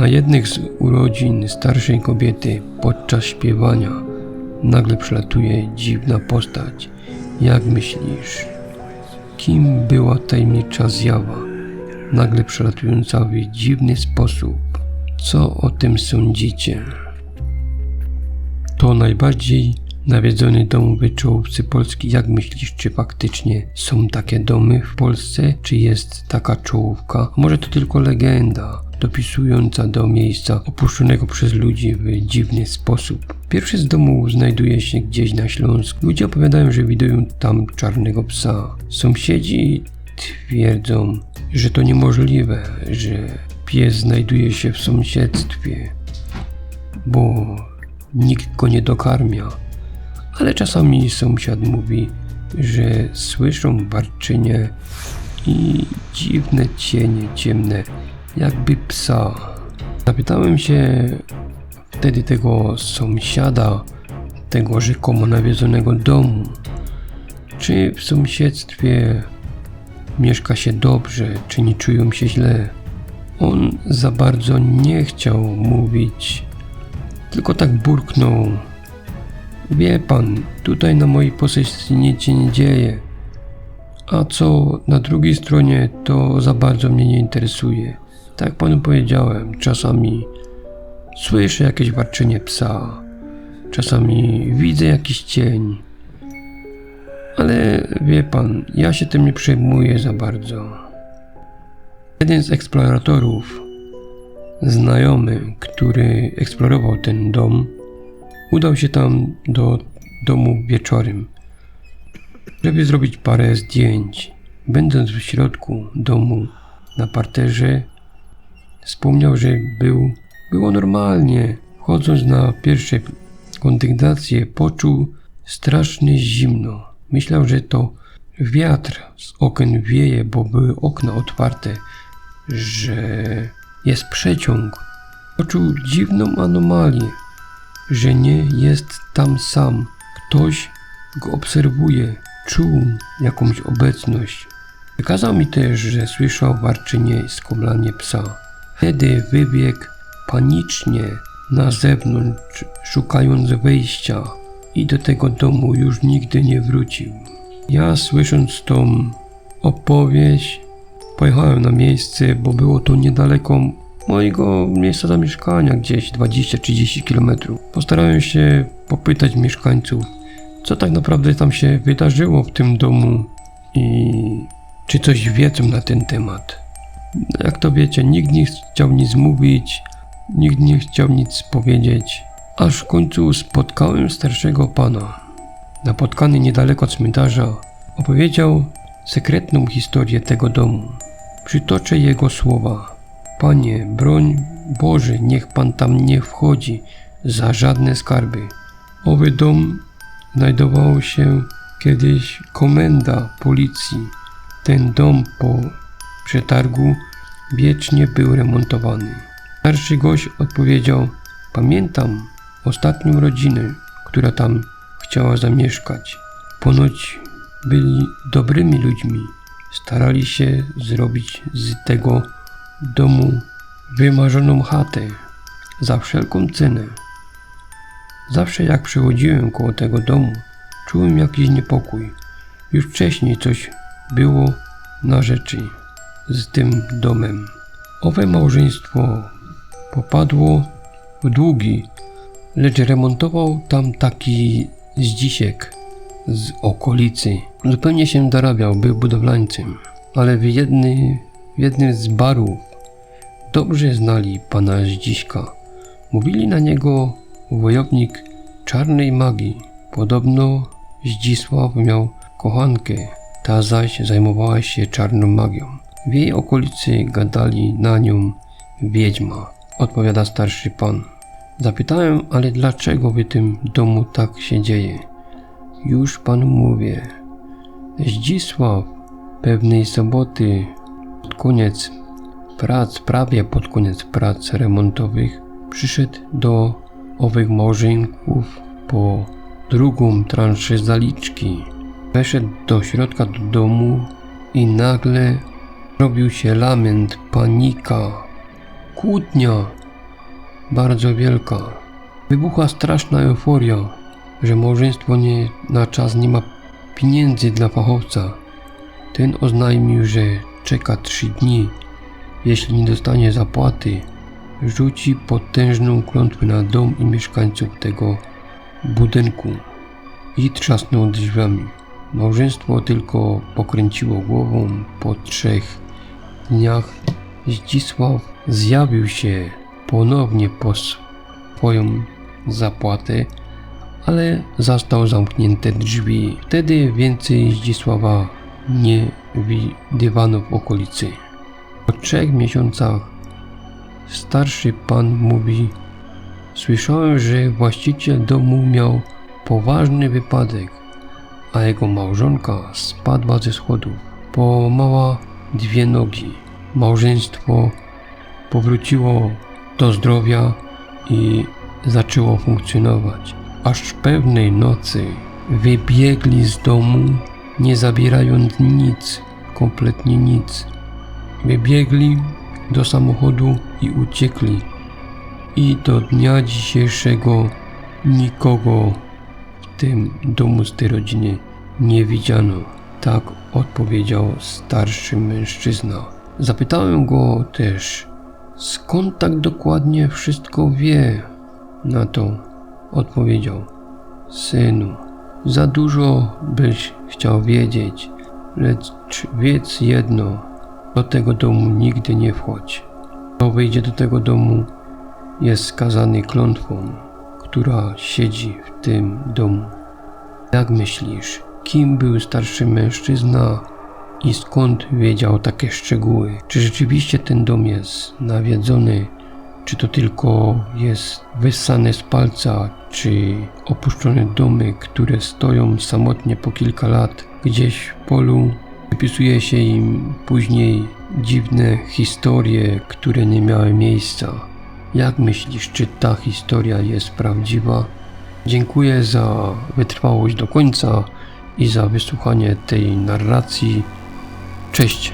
Na jednych z urodzin starszej kobiety podczas śpiewania nagle przelatuje dziwna postać. Jak myślisz, kim była tajemnicza zjawa, nagle przelatująca w dziwny sposób? Co o tym sądzicie? To najbardziej nawiedzony dom w Polski. Jak myślisz, czy faktycznie są takie domy w Polsce? Czy jest taka czołówka? Może to tylko legenda dopisująca do miejsca opuszczonego przez ludzi w dziwny sposób? Pierwszy z domów znajduje się gdzieś na Śląsku. Ludzie opowiadają, że widują tam czarnego psa. Sąsiedzi twierdzą, że to niemożliwe, że pies znajduje się w sąsiedztwie, bo nikt go nie dokarmia. Ale czasami sąsiad mówi, że słyszą warczynie i dziwne cienie ciemne, jakby psa. Zapytałem się wtedy tego sąsiada, tego rzekomo nawiedzonego domu, czy w sąsiedztwie mieszka się dobrze, czy nie czują się źle. On za bardzo nie chciał mówić, tylko tak burknął. Wie pan, tutaj na mojej posesji nic się nie dzieje. A co na drugiej stronie, to za bardzo mnie nie interesuje. Tak jak panu powiedziałem, czasami słyszę jakieś warczenie psa, czasami widzę jakiś cień. Ale wie pan, ja się tym nie przejmuję za bardzo. Jeden z eksploratorów, znajomy, który eksplorował ten dom, udał się tam do domu wieczorem, żeby zrobić parę zdjęć. Będąc w środku domu, na parterze, wspomniał, że był, było normalnie. Wchodząc na pierwsze kondygnacje, poczuł strasznie zimno. Myślał, że to wiatr z okien wieje, bo były okna otwarte, że jest przeciąg. Poczuł dziwną anomalię, że nie jest tam sam. Ktoś go obserwuje, czuł jakąś obecność. Wykazał mi też, że słyszał warczynie i skomlanie psa. Wtedy wybiegł panicznie na zewnątrz, szukając wyjścia i do tego domu już nigdy nie wrócił. Ja słysząc tą opowieść, pojechałem na miejsce, bo było to niedaleko mojego miejsca zamieszkania, gdzieś 20-30 km. Postarałem się popytać mieszkańców, co tak naprawdę tam się wydarzyło w tym domu i czy coś wiedzą na ten temat. Jak to wiecie, nikt nie chciał nic mówić, nikt nie chciał nic powiedzieć, aż w końcu spotkałem starszego pana. Napotkany niedaleko cmentarza, opowiedział sekretną historię tego domu. Przytoczę jego słowa. Panie, broń Boże, niech Pan tam nie wchodzi za żadne skarby. Owy dom znajdował się kiedyś komenda policji. Ten dom po przetargu wiecznie był remontowany. Starszy gość odpowiedział: Pamiętam ostatnią rodzinę, która tam chciała zamieszkać. Ponoć byli dobrymi ludźmi. Starali się zrobić z tego domu wymarzoną chatę za wszelką cenę. Zawsze jak przechodziłem koło tego domu, czułem jakiś niepokój. Już wcześniej coś było na rzeczy z tym domem. Owe małżeństwo popadło w długi, lecz remontował tam taki zdzisiek z okolicy. Zupełnie się dorabiał, był budowlańcem, ale w, jedny, w jednym z barów dobrze znali pana Zdziśka. Mówili na niego wojownik czarnej magii. Podobno Zdzisław miał kochankę, ta zaś zajmowała się czarną magią. W jej okolicy gadali na nią wiedźma, odpowiada starszy pan. Zapytałem, ale dlaczego w tym domu tak się dzieje? Już panu mówię. Zdzisław pewnej soboty pod koniec prac, prawie pod koniec prac remontowych, przyszedł do owych małżonków po drugą transzę zaliczki. Weszedł do środka do domu i nagle robił się lament, panika, kłótnia. bardzo wielka. Wybuchła straszna euforia, że małżeństwo nie na czas nie ma pieniędzy dla fachowca. Ten oznajmił, że czeka trzy dni. Jeśli nie dostanie zapłaty, rzuci potężną klątwę na dom i mieszkańców tego budynku i trzasnął drzwiami. Małżeństwo tylko pokręciło głową. Po trzech dniach Zdzisław zjawił się ponownie po swoją zapłatę, ale zastał zamknięte drzwi. Wtedy więcej Zdzisława nie widywano w okolicy. Po trzech miesiącach starszy pan mówi Słyszałem, że właściciel domu miał poważny wypadek, a jego małżonka spadła ze schodów. Połamała dwie nogi. Małżeństwo powróciło do zdrowia i zaczęło funkcjonować. Aż pewnej nocy wybiegli z domu, nie zabierając nic, kompletnie nic. Wybiegli do samochodu i uciekli. I do dnia dzisiejszego nikogo w tym domu z tej rodziny nie widziano. Tak odpowiedział starszy mężczyzna. Zapytałem go też, skąd tak dokładnie wszystko wie. Na to odpowiedział: Synu, za dużo byś chciał wiedzieć, lecz wiedz jedno: do tego domu nigdy nie wchodź. Kto wyjdzie do tego domu, jest skazany klątwą, która siedzi w tym domu. Jak myślisz, kim był starszy mężczyzna i skąd wiedział takie szczegóły? Czy rzeczywiście ten dom jest nawiedzony? Czy to tylko jest wyssane z palca, czy opuszczone domy, które stoją samotnie po kilka lat gdzieś w polu? Wypisuje się im później dziwne historie, które nie miały miejsca. Jak myślisz, czy ta historia jest prawdziwa? Dziękuję za wytrwałość do końca i za wysłuchanie tej narracji. Cześć!